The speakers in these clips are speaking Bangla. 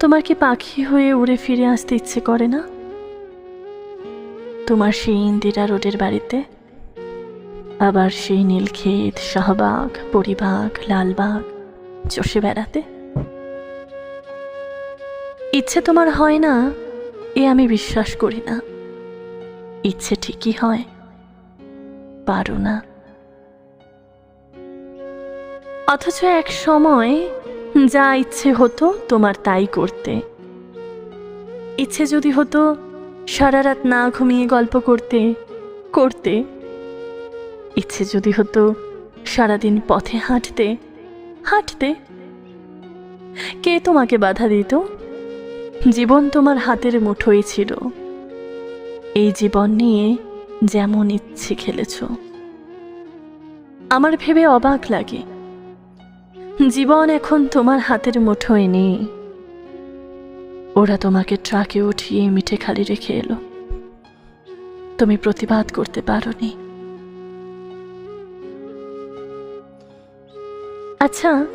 তোমার কি পাখি হয়ে উড়ে ফিরে আসতে ইচ্ছে করে না? তোমার সেই ইন্দিরা রোডের বাড়িতে, আবার সেই নীলক্ষেত, শাহবাগ, পরিবাগ, লালবাগ, চষে বেড়াতে? ইচ্ছে তোমার হয় না? এ আমি বিশ্বাস করি না। ইচ্ছে ঠিকই হয়, পারো না। অথচ এক সময় যা ইচ্ছে হতো তোমার তাই করতে। ইচ্ছে যদি হতো সারা রাত না ঘুমিয়ে গল্প করতে করতে। ইচ্ছে যদি হতো সারাদিন পথে হাঁটতে হাঁটতে। কে তোমাকে বাধা দিত? জীবন তোমার হাতের মুঠোই ছিল। এই জীবন নিয়ে যেমন ইচ্ছে খেলেছ। আমার ভেবে অবাক লাগে। জীবন এখন তোমার হাতের মুঠোয় নেই। ওরা তোমাকে ট্রাকে উঠিয়ে মিঠে খালি রেখে এলো। তুমি প্রতিবাদ করতে পারোনি। আচ্ছা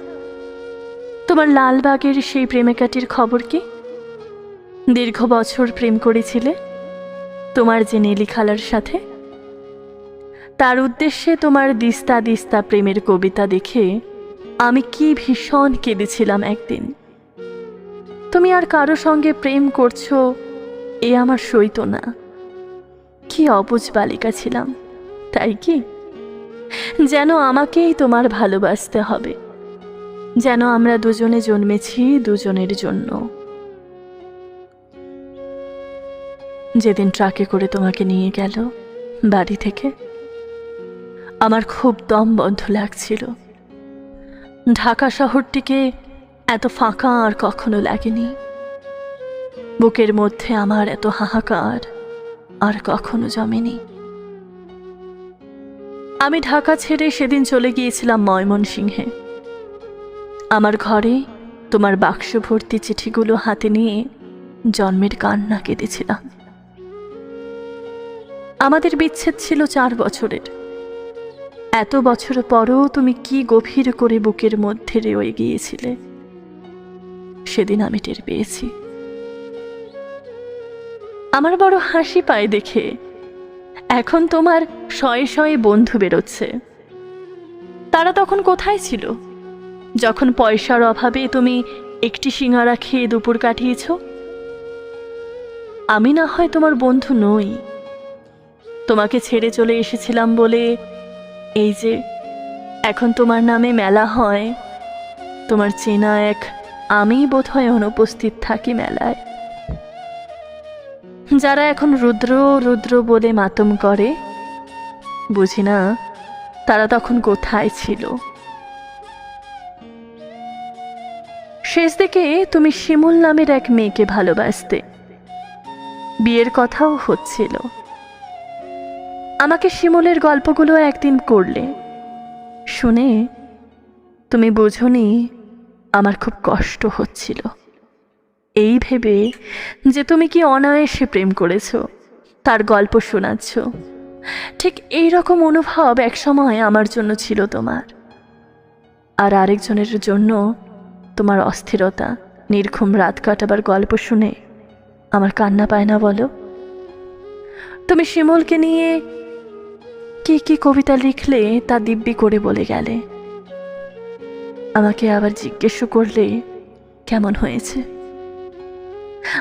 তোমার লালবাগের সেই প্রেমিকাটির খবর কি? দীর্ঘ বছর প্রেম করেছিলে তোমার যে নীলি খালার সাথে? তার উদ্দেশ্যে তোমার দিস্তা দিস্তা প্রেমের কবিতা দেখে আমি কি ভীষণ কেঁদেছিলাম একদিন। তুমি আর কারও সঙ্গে প্রেম করছ, এ আমার সইতো না। কি অবুজ বালিকা ছিলাম, তাই কি? যেন আমাকেই তোমার ভালোবাসতে হবে, যেন আমরা দুজনে জন্মেছি দুজনের জন্য। যেদিন ট্রাকে করে তোমাকে নিয়ে গেল বাড়ি থেকে, আমার খুব দম বন্ধ লাগছিল। ঢাকা শহরটিকে এত ফাঁকা আর কখনো লাগেনি। বুকের মধ্যে আমার এত হাহাকার আর কখনো জমেনি। আমি ঢাকা ছেড়ে সেদিন চলে গিয়েছিলাম ময়মনসিংহে। আমার ঘরে তোমার বাক্স ভর্তি চিঠিগুলো হাতে নিয়ে জন্মের কান্না কেঁদেছিলাম। আমাদের বিচ্ছেদ ছিল চার বছরের। এত বছর পরও তুমি কি গভীর করে বুকের মধ্যে রয়ে গিয়েছিলে? সেদিন আমি টের পেয়েছি। আমার বড় হাসি পায় দেখে। এখন তোমার শয়ে শয়ে বন্ধু বেরোচ্ছে। তারা তখন কোথায় ছিল? যখন পয়সার অভাবে তুমি একটি সিঙ্গারা খেয়ে দুপুর কাটিয়েছ? আমি না হয় তোমার বন্ধু নই। তোমাকে ছেড়ে চলে এসেছিলাম বলে এই যে, এখন তোমার নামে মেলা হয়। তোমার চেনা এক আমি বোধহয় অনুপস্থিত থাকি মেলায়। যারা এখন রুদ্র রুদ্র বলে মাতম করে, বুঝি না তারা তখন কোথায় ছিল? শেষ দিকে তুমি শিমুল নামের এক মেয়েকে ভালোবাসতে। বিয়ের কথাও হচ্ছিল। আমাকে শিমুলের গল্পগুলো একদিন করলে। শুনে তুমি বোঝনি আমার খুব কষ্ট হচ্ছিল। এই ভেবে যে তুমি কি অনায়াসে প্রেম করেছ, তার গল্প শোনাচ্ছ। ঠিক এই রকম অনুভব একসময় আমার জন্য ছিল তোমার। আর আরেকজনের জন্য তোমার অস্থিরতা, নির্ঘুম রাত কাটাবার গল্প শুনে আমার কান্না পায় না বলো? তুমি শিমলকে নিয়ে কি কি কবিতা লিখলে তা দিব্যি করে বলে গেলে। আমাকে আবার জিজ্ঞেস করলে কেমন হয়েছে?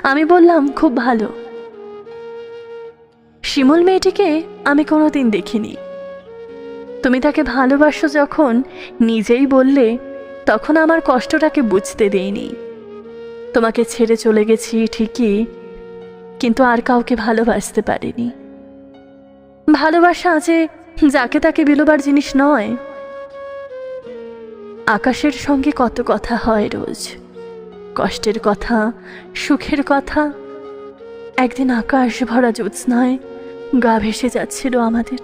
আমি বললাম, খুব ভালো। শিমুল মেয়েটিকে আমি কোনোদিন দেখিনি। তুমি তাকে ভালোবাসো যখন নিজেই বললে, তখন আমার কষ্টটাকে বুঝতে দেইনি তোমাকে ছেড়ে চলে গেছি ঠিকই, কিন্তু আর কাউকে ভালোবাসতে পারিনি। ভালোবাসা যে যাকে তাকে বিলোবার জিনিস নয়। আকাশের সঙ্গে কত কথা হয় রোজ। কষ্টের কথা, সুখের কথা। একদিন আকাশ ভরা জ্যোৎস্নায় গা ভেসে যাচ্ছিল আমাদের।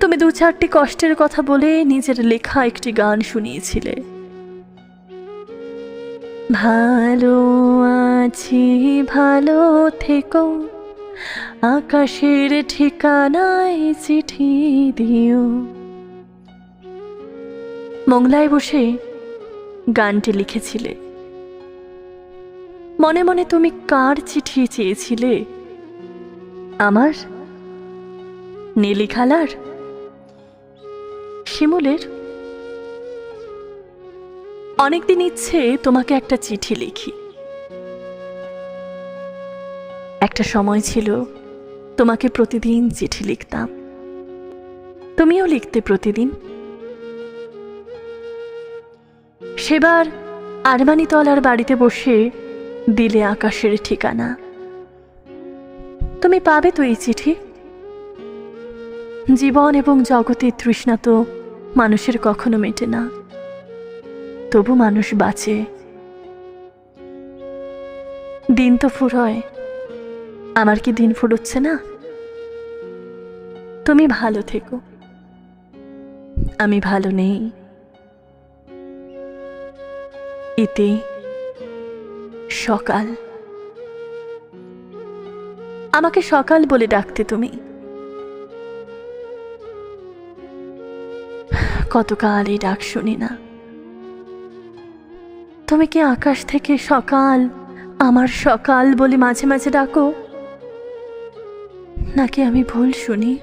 তুমি দু চারটি কষ্টের কথা বলে নিজের লেখা একটি গান শুনিয়েছিলে। ভালো আছি, ভালো থেকো। আকাশের ঠিকানায় চিঠি দিও। মংলায় বসে গানটি লিখেছিলে। মনে মনে তুমি কার চিঠি চেয়েছিলে? আমার? নীলি খালার শিমুলের? অনেকদিন ইচ্ছে তোমাকে একটা চিঠি লিখি। একটা সময় ছিল তোমাকে প্রতিদিন চিঠি লিখতাম। তুমিও লিখতে প্রতিদিন। সেবার আরমানিতলার বাড়িতে বসে দিলে আকাশের ঠিকানা। তুমি পাবে তো এই চিঠি। জীবন এবং জগতের তৃষ্ণা তো মানুষের কখনো মেটে না। তবু মানুষ বাঁচে। দিন তো ফুরয়। আমার কি দিন ফুরোচ্ছে না? তুমি ভালো থেকো। আমি ভালো নেই। ইতি সকাল। আমাকে সকাল বলে ডাকতে তুমি। কতকাল এই ডাক শুনি না। তুমি কি আকাশ থেকে সকাল, আমার সকাল বলে মাঝে মাঝে ডাকো? নাকি আমি ভুল শুনি?